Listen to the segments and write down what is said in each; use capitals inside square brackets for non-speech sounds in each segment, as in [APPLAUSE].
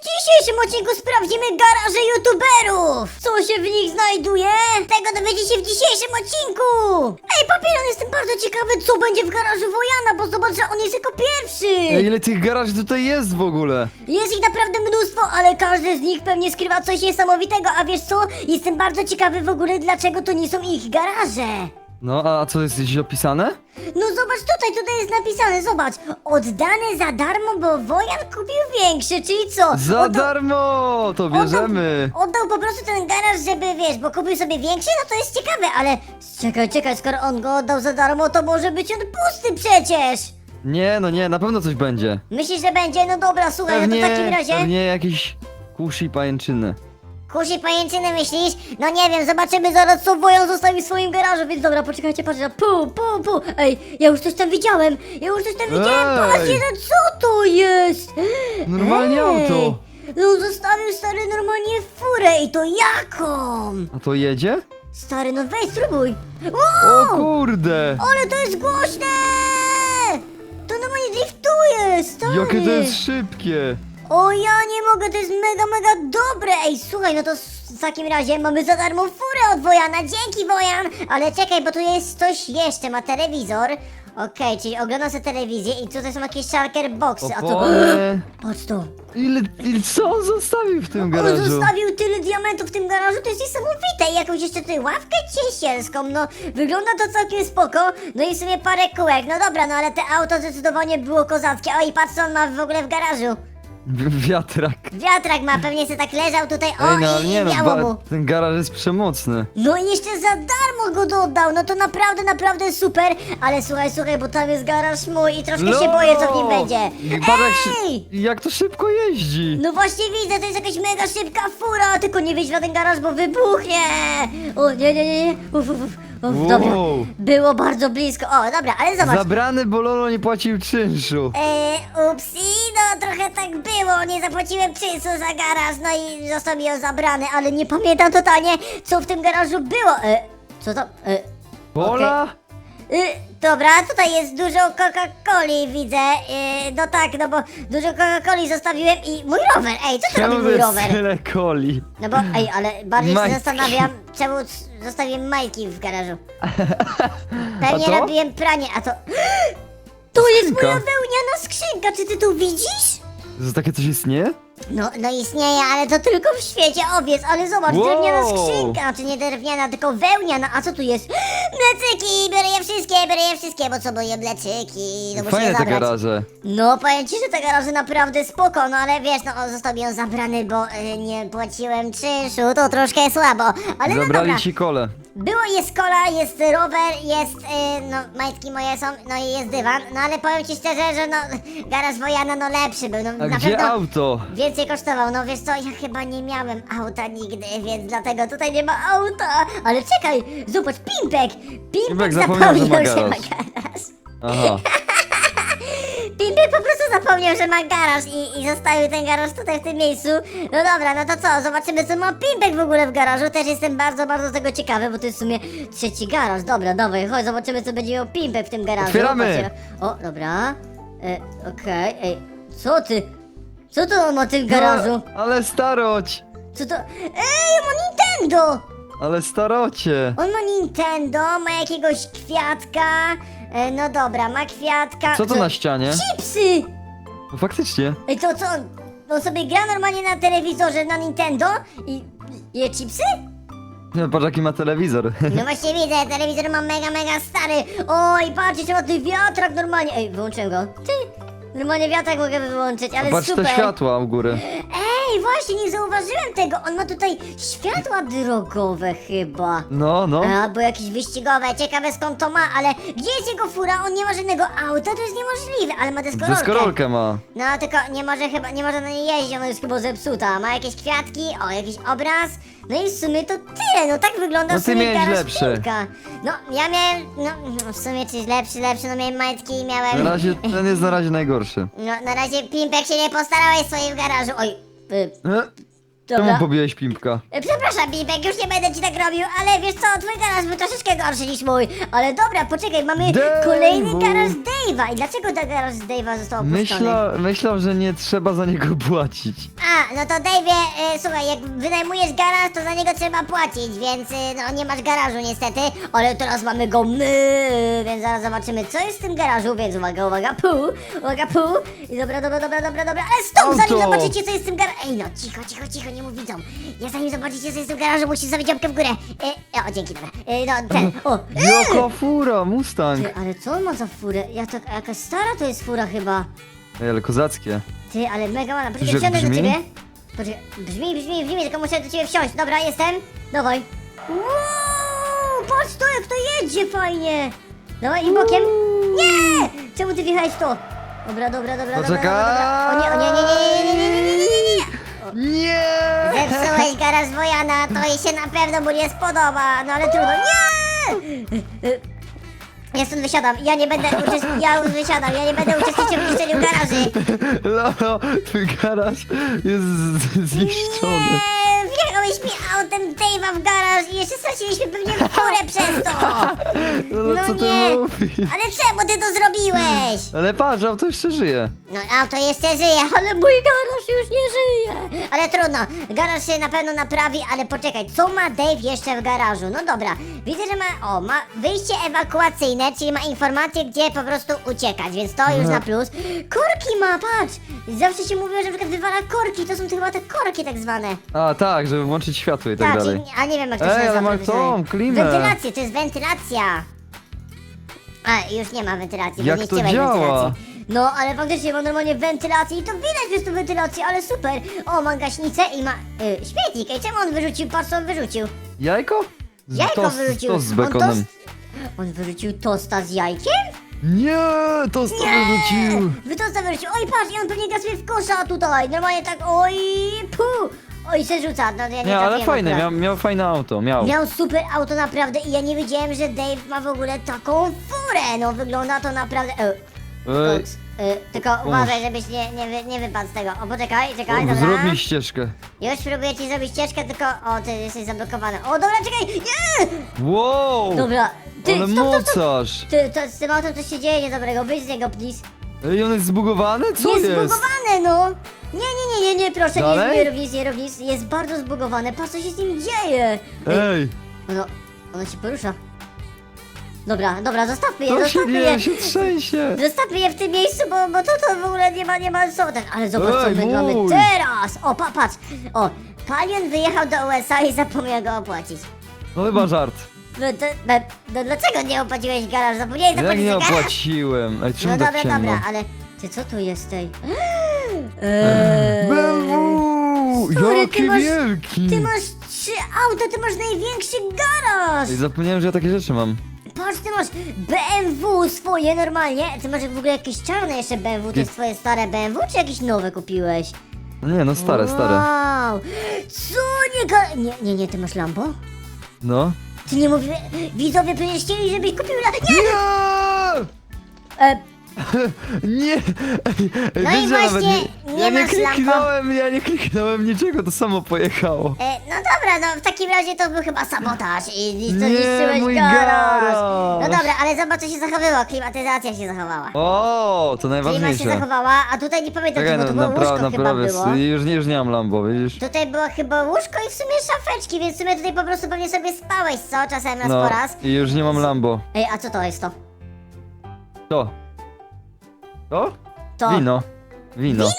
W dzisiejszym odcinku sprawdzimy garaże youtuberów! Co się w nich znajduje? Tego dowiecie się w dzisiejszym odcinku! Ej, Papieron, jestem bardzo ciekawy, co będzie w garażu Wojana, bo zobacz, że on jest jako pierwszy! Ej, ile tych garaży tutaj jest w ogóle? Jest ich naprawdę mnóstwo, ale każdy z nich pewnie skrywa coś niesamowitego, a wiesz co? Jestem bardzo ciekawy w ogóle, dlaczego to nie są ich garaże! No, a co jest gdzieś opisane? No zobacz tutaj, tutaj jest napisane, zobacz. Oddane za darmo, bo Wojan kupił większy, czyli co? Za Oddał- darmo! To bierzemy! Oddał, oddał po prostu ten garaż, żeby wiesz, bo kupił sobie większy, no to jest ciekawe, ale czekaj, czekaj, skoro on go oddał za darmo, to może być on pusty przecież. Nie, no nie, na pewno coś będzie. Myślisz, że będzie? No dobra, słuchaj, no to w takim razie. pewnie jakieś kuszy i pajęczyny. Kusi pajęczyny myślisz? No nie wiem, zobaczymy zaraz co Wojan zostawi w swoim garażu, więc dobra, poczekajcie, patrzcie, pu, pu, pu. Ej, ja już coś tam widziałem, ja już coś tam widziałem, Ej! patrzcie, no co to jest? Normalnie auto. No zostawił stary normalnie furę i to jaką? A to jedzie? Stary, no weź, spróbuj. O Wow! kurde! Ale to jest głośne! To normalnie driftuje, stary! Jakie to jest szybkie! O, ja nie mogę, to jest mega, mega dobre! Ej, słuchaj, no to w takim razie mamy za darmo furę od Wojana, dzięki Wojan! Ale czekaj, bo tu jest coś jeszcze, ma telewizor. Okej, czyli ogląda sobie telewizję i tutaj są jakieś shulker boxy, a to... [GASPS] Patrz to! Ile, ile, co on zostawił w tym On garażu? zostawił tyle diamentów w tym garażu, to jest niesamowite! I jakąś jeszcze tutaj ławkę ciesielską, no wygląda to całkiem spoko. No i w sumie parę kółek, no dobra, no ale te auto zdecydowanie było kozackie. O i patrz co on ma w ogóle w garażu. [LAUGHS] Wiatrak. Wiatrak ma, pewnie se tak leżał tutaj, o Ej, no ale i nie no, biało mu. ba- ten garaż jest przemocny. No i jeszcze za darmo go dodał, no to naprawdę, naprawdę super. Ale słuchaj, słuchaj, bo tam jest garaż mój i troszkę się No! boję, co w nim będzie. Patrz, jak, szy- Ej! jak to szybko jeździ! No właśnie widzę, to jest jakaś mega szybka fura, tylko nie wjedź na ten garaż, bo wybuchnie! O, nie, nie, nie, nie, uf, uf, uf. Uf, Wow. dobra, było bardzo blisko, o, dobra, ale zobacz. Zabrany, bo Lolo nie płacił czynszu. Eee, upsi, no trochę tak było, nie zapłaciłem czynszu za garaż, no i został mi on zabrany, ale nie pamiętam totalnie, co w tym garażu było. E, co to? E, Pola? Y, dobra, tutaj jest dużo Coca-Coli, widzę. Y, no tak, no bo dużo Coca-Coli zostawiłem i mój rower. Ej, co to robi mój rower? tyle coli? No bo, ej, ale bardziej się Majtki. zastanawiam, czemu c- zostawiłem majki w garażu. [LAUGHS] Pewnie to? robiłem pranie, a to... [GASPS] To jest Skrzynka. moja wełniana skrzynka, czy ty to widzisz? Że takie coś istnieje? No, no istnieje, ale to tylko w świecie owiec, ale zobacz, Wow. drewniana skrzynka, znaczy nie drewniana, tylko wełniana, a co tu jest? [GASPS] Mlecyki, biorę je wszystkie, biorę je wszystkie, bo co, bo je mlecyki, no muszę je Fajne te zabrać. garaże. No, powiem ci, że te garaże naprawdę spoko, no ale wiesz, no został mi on zabrany, bo y, nie płaciłem czynszu, to troszkę słabo, ale no Zabrali dobra. ci kole. Było, jest kola, jest rower, jest, y, no, majtki moje są, no i jest dywan, no ale powiem ci szczerze, że no, garaż Wojana, no lepszy był, no A na gdzie pewno auto? Kosztował, no wiesz co, ja chyba nie miałem auta nigdy, więc dlatego tutaj nie ma auta, ale czekaj, zobacz, Pimpek, Pimpek Pimpek zapomniał, że ma garaż. garaż. Aha. [LAUGHS] Pimpek po prostu zapomniał, że ma garaż i, i zostawił ten garaż tutaj w tym miejscu. No dobra, no to co, zobaczymy co ma Pimpek w ogóle w garażu. Też jestem bardzo, bardzo tego ciekawy, bo to jest w sumie trzeci garaż. Dobra, dawaj, chodź, zobaczymy co będzie miał Pimpek w tym garażu. Otwieramy. Patrzcie. O, dobra. E, Okej, ej, co ty? Co to on ma w tym garażu? No, ale staroć! Co to? Ej, on ma Nintendo! Ale starocie! On ma Nintendo, ma jakiegoś kwiatka. E, no dobra, ma kwiatka. Co to na ścianie? Chipsy! No, faktycznie. Ej, to co? on- On sobie gra normalnie na telewizorze na Nintendo i je chipsy? No, Patrz jaki ma telewizor. No właśnie widzę, telewizor ma mega, mega stary. Oj, patrzcie, trzeba ty wiatrak normalnie. Ej, wyłączyłem go. Ty, normalnie wiatrak mogę wyłączyć, ale Patrz super. te światła u góry. Ej, właśnie, nie zauważyłem tego. On ma tutaj światła drogowe chyba. No, no. Albo jakieś wyścigowe, ciekawe skąd to ma, ale gdzie jest jego fura? On nie ma żadnego auta, to jest niemożliwe, ale ma deskorolkę. Deskorolkę ma. No tylko nie może chyba, nie może na niej jeździć, ona jest chyba zepsuta. Ma jakieś kwiatki, o jakiś obraz. No i w sumie to tyle, no tak wygląda No w ty sumie miałeś garaż lepszy. Pimpka. No ja miałem, no w sumie czyś lepszy, lepszy, no miałem majtki i miałem... Na razie, ten jest na razie najgorszy. No na razie Pimpek się nie postarałeś w swoim garażu, oj... Y, E? Czemu Dobra. pobiłeś pimpka? E, Przepraszam, Bibek, już nie będę ci tak robił, ale wiesz co, twój garaż był troszeczkę gorszy niż mój. Ale dobra, poczekaj, mamy Dave'u. kolejny garaż Dave'a. I dlaczego ten garaż Dave'a został opuszczony? Myśla, myślał, że nie trzeba za niego płacić. A, no to Dave'ie, e, słuchaj, jak wynajmujesz garaż, to za niego trzeba płacić, więc e, no nie masz garażu niestety, ale teraz mamy go my, więc zaraz zobaczymy, co jest w tym garażu, więc uwaga, uwaga, pu, uwaga, pu. I dobra, dobra, dobra, dobra, dobra, ale stop, zanim Auto. zobaczycie, co jest w tym garażu. Ej, no cicho, cicho, cicho, nie nie. Ja zanim zobaczycie, co jest w garażu, musicie zrobić łapkę w górę. E, e, o, dzięki, dobra. E, no, ten, o. Jaka fura, Mustang! Ty, ale co on ma za furę? Ja to, jakaś stara to jest fura chyba. Ej, ale kozackie. Ty, ale mega ładna. Poczekaj, wsiądę do ciebie. Poczekaj, brzmi, brzmi, brzmi, tylko muszę do ciebie wsiąść. Dobra, jestem. Dawaj. Uuu, patrz to, jak to jedzie fajnie. Dawaj, i bokiem. Nie! Czemu ty wjechałeś tu? Dobra, dobra, dobra, dobra, dobra, Poczekaj. dobra. O nie, o nie, nie, nie, nie, nie, nie, nie, nie. Zepsułeś garaż Wojana, to jej się na pewno mu nie spodoba, no ale trudno. Nie! Ja stąd wysiadam, ja nie będę uczestniczył, ja już wysiadam, ja nie będę uczestniczył w niszczeniu garaży. Lolo, twój garaż jest z- zniszczony. Nie, wjechałeś mi autem Dave'a w garaż i jeszcze straciliśmy pewnie furę przez to! Lolo, [LAUGHS] No co ty mówisz? Ale czemu ty to zrobiłeś? Ale patrz, auto jeszcze żyje. No auto jeszcze żyje, ale mój garaż już nie żyje! Ale trudno, garaż się na pewno naprawi, ale poczekaj, co ma Dave jeszcze w garażu? No dobra, widzę, że ma, o, ma wyjście ewakuacyjne, czyli ma informację, gdzie po prostu uciekać, więc to już na plus. Korki ma, patrz! Zawsze się mówiło, że na przykład wywala korki, to są chyba te korki tak zwane. A tak, żeby włączyć światło i tak, Tak, dalej. i- a nie wiem jak to się Ej, ale nazywa. tą klimę. Wentylację, to jest wentylacja. A, już nie ma wentylacji, Jak bo to zniszczyłeś działa? wentylację. No, ale faktycznie ma normalnie wentylację i to widać przez tą wentylację, ale super. O, ma gaśnicę i ma y, śmietnik. Ej, czemu on wyrzucił? Patrz, co on wyrzucił. Jajko? Z Jajko tost, wyrzucił. Tost z On bekonem. tost- On wyrzucił tosta z jajkiem? Nie, tost to wyrzucił. Wy tosta wyrzucił. Oj, patrz, i on pewnie gra sobie w kosza tutaj. Normalnie tak, oj, pu. Oj, się rzuca. No, ja nie, Nie, ale trafiłem fajne, akurat. miał, miał fajne auto, miał. Miał super auto naprawdę i ja nie wiedziałem, że Dave ma w ogóle taką furę. No wygląda to naprawdę. E, Ej, koks. E, tylko uważaj, żebyś nie, nie, wy, nie wypadł z tego. O, poczekaj, czekaj, dobra. zrób mi ścieżkę. Już próbuję ci zrobić ścieżkę, tylko. O, ty jesteś zablokowany. O, dobra, czekaj! Nie! Wow! Dobra, ty, ale stop, stop, stop. mocarz! Ty, to, z tym autem coś się dzieje niedobrego, wyjdź z niego, please. Ej, on jest zbugowany? Co jest jest? zbugowane, no! Nie, nie, nie, nie, nie, proszę, nie, Dalej? nie nic, nie nic. Jest bardzo zbugowane, patrz, co się z nim dzieje. Ej, Ono, ono się porusza. Dobra, dobra, zostawmy je, to się zostawmy je. nie, się trzęsie. Zostawmy je w tym miejscu, bo, bo to, to w ogóle nie ma, nie ma co tak. Ale zobacz, co Ej, my mamy mój. teraz. O, pa, patrz. O, Palion wyjechał do USA i zapomniał go opłacić. No chyba żart. No, to, no, no dlaczego nie opłaciłeś garaż? Zapomniałeś Jak zapłacić nie garaż? opłaciłem? Ej, czemu No tak dobra, ciemno? dobra, ale... Ty, co tu jest tej? Eee, BMW! Stary, Jaki ty masz- wielki! Ty masz trzy auta, ty masz największy garaż! Ej, zapomniałem, że ja takie rzeczy mam. Patrz, ty masz BMW swoje normalnie. Ty masz w ogóle jakieś czarne jeszcze BMW, to jest twoje stare BMW, czy jakieś nowe kupiłeś? No nie, no stare, stare. Wow! Co nie ga... Nie, nie, nie, ty masz Lambo? No. Ty nie mówiłeś... Widzowie przecież chcieli, żebyś kupił Lambo... Nie! Nie! E, [LAUGHS] Nie! No i właśnie, nie ja nie kliknąłem, ja nie kliknąłem niczego, to samo pojechało. e, no dobra, no w takim razie to był chyba sabotaż i, i to Nie, niszczyłeś mój garaż. garaż. No dobra, ale zobacz co się zachowywało, klimatyzacja się zachowała. O, to Klima się najważniejsze. zachowała, a tutaj nie pamiętam, Czekaj, czy bo no, to było łóżko chyba naprawię, było. już nie, już nie mam Lambo, widzisz? Tutaj było chyba łóżko i w sumie szafeczki, więc w sumie tutaj po prostu pewnie sobie spałeś, co? Czasem raz No, po raz. i już nie mam Lambo. Ej, a co to jest to? To. To? To. Wino. Wino. Wino?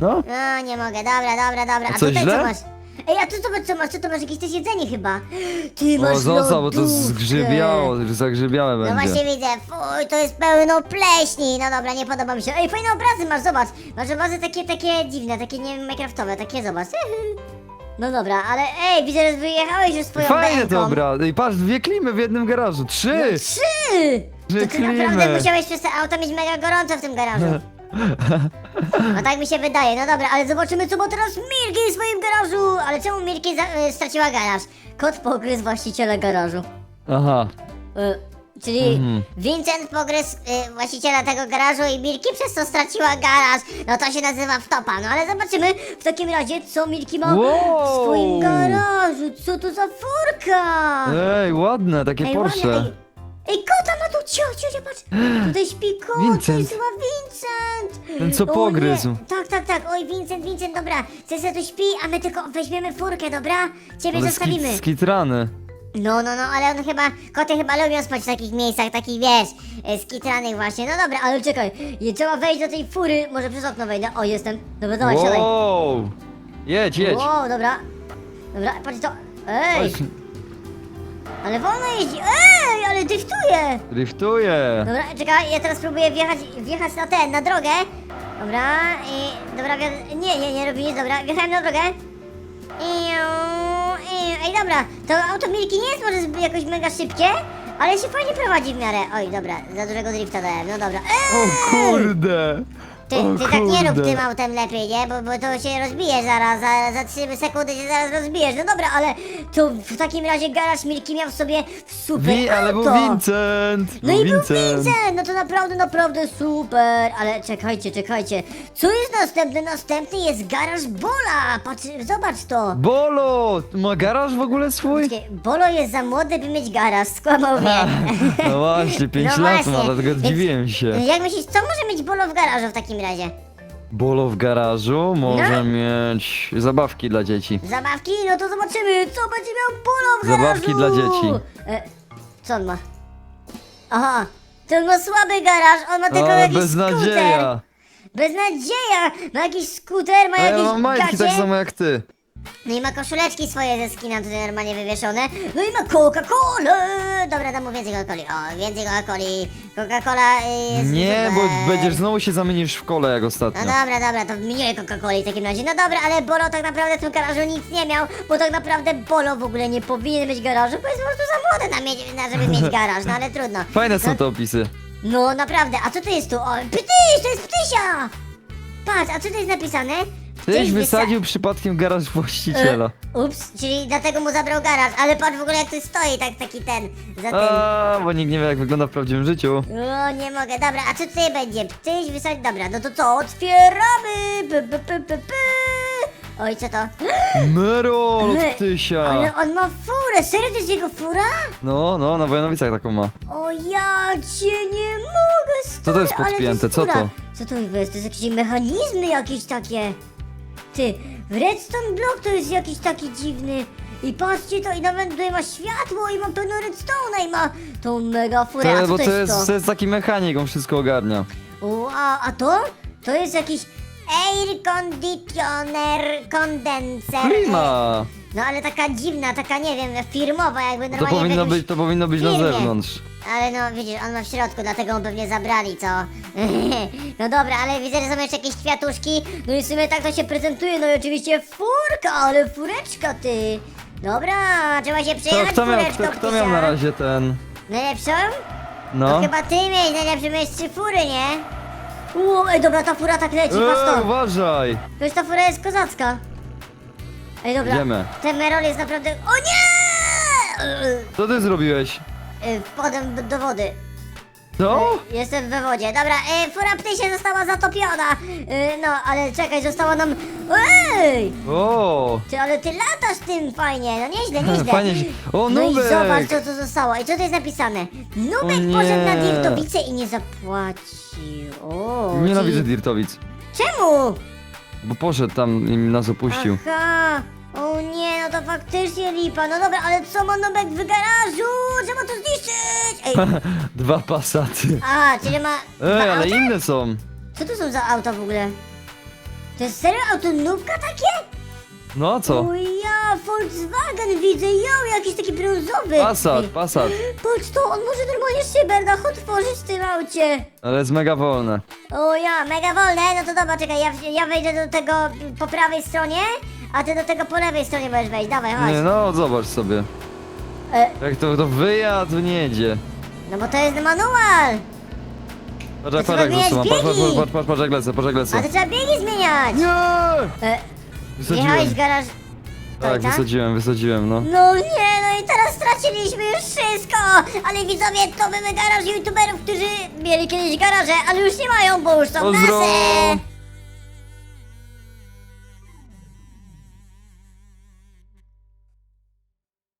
No? No, nie mogę, dobra, dobra, dobra. A A tutaj źle? co masz? Ej, a tu zobacz co masz, co to masz, jakieś też jedzenie chyba. [GASPS] Ty masz O, został, bo to lodówkę. zgrzybiało, zagrzybiałe No będzie. właśnie widzę, fuj, to jest pełno pleśni. No dobra, nie podoba mi się. Ej, fajne obrazy masz, zobacz. Masz obrazy takie, takie dziwne, takie nie wiem, minecraftowe, takie zobacz. [LAUGHS] No dobra, ale ej, widzę, że wyjechałeś już swoją Fajne bęką. to obraz. I patrz, dwie klimy w jednym garażu. Trzy! No trzy! Że To ty naprawdę musiałeś przez auto mieć mega gorąco w tym garażu. [LAUGHS] No tak mi się wydaje, no dobra, ale zobaczymy co ma teraz Milky w swoim garażu! Ale czemu Milky za- e, straciła garaż? Kot pogryzł właściciela garażu. Aha. E, Czyli Mhm. Vincent pogryzł y, właściciela tego garażu i Milki przez to straciła garaż. No to się nazywa wtopa. No ale zobaczymy w takim razie, co Milki ma w Wow. swoim garażu. Co to za furka? Ej, ładne, takie Ej, Porsche. Ej, kota ma tu, cio, cio, cio, patrz. [GASPS] Tutaj śpi kot, to Vincent. jest chyba Vincent. Ten, co O nie. pogryzł. Tak, tak, tak, oj Vincent, Vincent, dobra. Cesar tu śpi, a my tylko weźmiemy furkę, dobra? Ciebie Ale zostawimy. skit, skitrany. No, no, no, ale on chyba, koty chyba lubią spać w takich miejscach, takich wiesz, e, skitranych właśnie. No dobra, ale czekaj, je- trzeba wejść do tej fury, może przez okno wejdę. O, jestem. Dobra, dawaj, siadaj. Wow! Jedź, jedź. Wow, dobra. Dobra, patrz to. Ej, ale wolno jeździ. Ej, ale driftuje. Driftuję. Dobra, czekaj, ja teraz próbuję wjechać, wjechać na ten, na drogę. Dobra, i... Dobra, wja- nie, nie, nie robi nic, dobra, wjechałem na drogę. Ej, dobra, to auto Milki nie jest może zbyt jakoś mega szybkie, ale się fajnie prowadzi w miarę. Oj, dobra, za dużego drifta dałem, no dobra. O Ej! kurde. Ty, o ty tak nie rób kurde. tym autem lepiej, nie? Bo, bo to się rozbijesz zaraz, za, za 3 sekundy się zaraz rozbijesz. No dobra, ale to w takim razie garaż Milki miał w sobie super Wi, ale był auto. Vincent. No i był Vincent. No to naprawdę, naprawdę super. Ale czekajcie, czekajcie. Co jest następny? Następny jest garaż Bola. Patrz, zobacz to. Bolo! Ma garaż w ogóle swój? Czekaj, Bolo jest za młody, by mieć garaż. Skłamał mnie. [LAUGHS] No właśnie, 5 [LAUGHS] No lat ma, właśnie, dlatego więc- zdziwiłem się. Jak myślisz, co może mieć Bolo w garażu w takim razie? Bolo w garażu może No. mieć zabawki dla dzieci. Zabawki? No to zobaczymy, co będzie miał Bolo w garażu. Zabawki dla dzieci. E, co on ma? Aha, to on ma słaby garaż, on ma tylko Ale jakiś beznadzieja. skuter. Beznadzieja! Ma jakiś skuter, ma A ja jakieś mam majtki tak samo jak ty. No i ma koszuleczki swoje ze skina tutaj normalnie wywieszone. No i ma Coca-Colę! Dobra, dam mu więcej Coca-Coli. O, więcej Coca-Coli. Coca-Cola y, jest Nie, super. bo będziesz znowu się zamienisz w kole jak No ostatnio. dobra, dobra, to mniej Coca-Coli w takim razie. No dobra, ale Bolo tak naprawdę w tym garażu nic nie miał, bo tak naprawdę Bolo w ogóle nie powinien mieć garażu, bo jest po prostu za młody na, mieć, na żeby mieć [LAUGHS] garaż, no ale trudno. Fajne są no, te opisy. No naprawdę, a co to jest tu? O, ptyś, to jest ptysia! Patrz, a co to jest napisane? Tyś wysadził przypadkiem garaż właściciela. E, Ups, czyli dlatego mu zabrał garaż, ale patrz w ogóle jak tu stoi, tak taki ten, za tym. A, bo nikt nie wie jak wygląda w prawdziwym życiu. O, nie mogę, dobra, a co tutaj będzie? Ptyś wysadź, dobra, no to co, otwieramy! P, p, p, p, p. Oj, co to? [GASPS] Merol od Tysia. Ale on ma furę, serio to jest jego fura? No, no, na Wojanowicach taką ma. O, ja cię nie mogę, stary, Co to jest ale podpięte? Co fura. to? Co to jest? To jest jakieś mechanizmy jakieś takie. Ty, w Redstone Block to jest jakiś taki dziwny. I patrzcie to, i nawet tutaj ma światło, i ma pełno redstone'a, i ma tą mega furę. a To, co bo to jest jest, to? to jest taki mechanik, on wszystko ogarnia. O, a, a to? To jest jakiś air conditioner condenser. Klima! No ale taka dziwna, taka nie wiem, firmowa jakby To normalnie w powinno jakimś być, to powinno być na firmie. zewnątrz. Ale no widzisz, on ma w środku, dlatego mu pewnie zabrali, co? [LAUGHS] no dobra, ale widzę, że są jeszcze jakieś kwiatuszki. No i w sumie tak to się prezentuje, no i oczywiście furka, ale fureczka ty. Dobra, trzeba się To przejechać kto miał, fureczką, kto, kto miał na razie ten... Najlepszą? No. To chyba ty miałeś najlepsze, miałeś trzy fury, nie? Ło, ej, dobra, ta fura tak leci, patrz Eee, to. uważaj! To jest ta fura jest kozacka. Ej, dobra. Idziemy. Ten Merol jest naprawdę... O nie! Co ty zrobiłeś? Yy, Wpadłem do- wody. Co? Y, Jestem we wodzie. Dobra, y, fura ptysia została zatopiona. Y, no, ale czekaj, została nam... Ej! O! Ty, ale ty latasz tym fajnie, no nieźle, [LAUGHS] nieźle. Fajnie się- O, No i Nubek! zobacz, co to zostało. I co to jest napisane? Nubek nie. poszedł na dirtowicę i nie zapłacił. O, Nienawidzę czyli- Dirtowic. Czemu? Bo poszedł tam i nas opuścił. Aha. O nie, no to faktycznie lipa. No dobra, ale co ma Nubek w garażu? Trzeba to zniszczyć! Ej, [LAUGHS] Dwa pasaty. a, czyli ma... dwa Ej, ale auta? inne są. Co to są za auta w ogóle? To jest serio auto takie? No a co? O ja, Volkswagen widzę, ją, jakiś taki brązowy. Passat, Ej, Passat. Patrz to, on może normalnie szyberdach otworzyć w tym aucie. Ale jest mega wolne. O ja, mega wolne, no to dobra, czekaj, ja, ja wejdę do tego po prawej stronie, a ty do tego po lewej stronie możesz wejść, dawaj, chodź. Nie, no zobacz sobie. E, Jak to, to wyjadł nie jedzie. no bo to jest manual, Patrz jak, To patrz jak trzeba zasuwa. Patrz, patrz, biegi. patrz, patrz, patrz jak lecę, patrz jak a lecę. to trzeba biegi zmieniać. Nie! E, Wysadziłem. jechałeś garaż... Tak, Ojca? wysadziłem, wysadziłem, no. No nie, no i teraz straciliśmy już wszystko! Ale widzowie, to były garaż youtuberów, którzy mieli kiedyś garaże, ale już nie mają, bo już są Pozdro! nasze!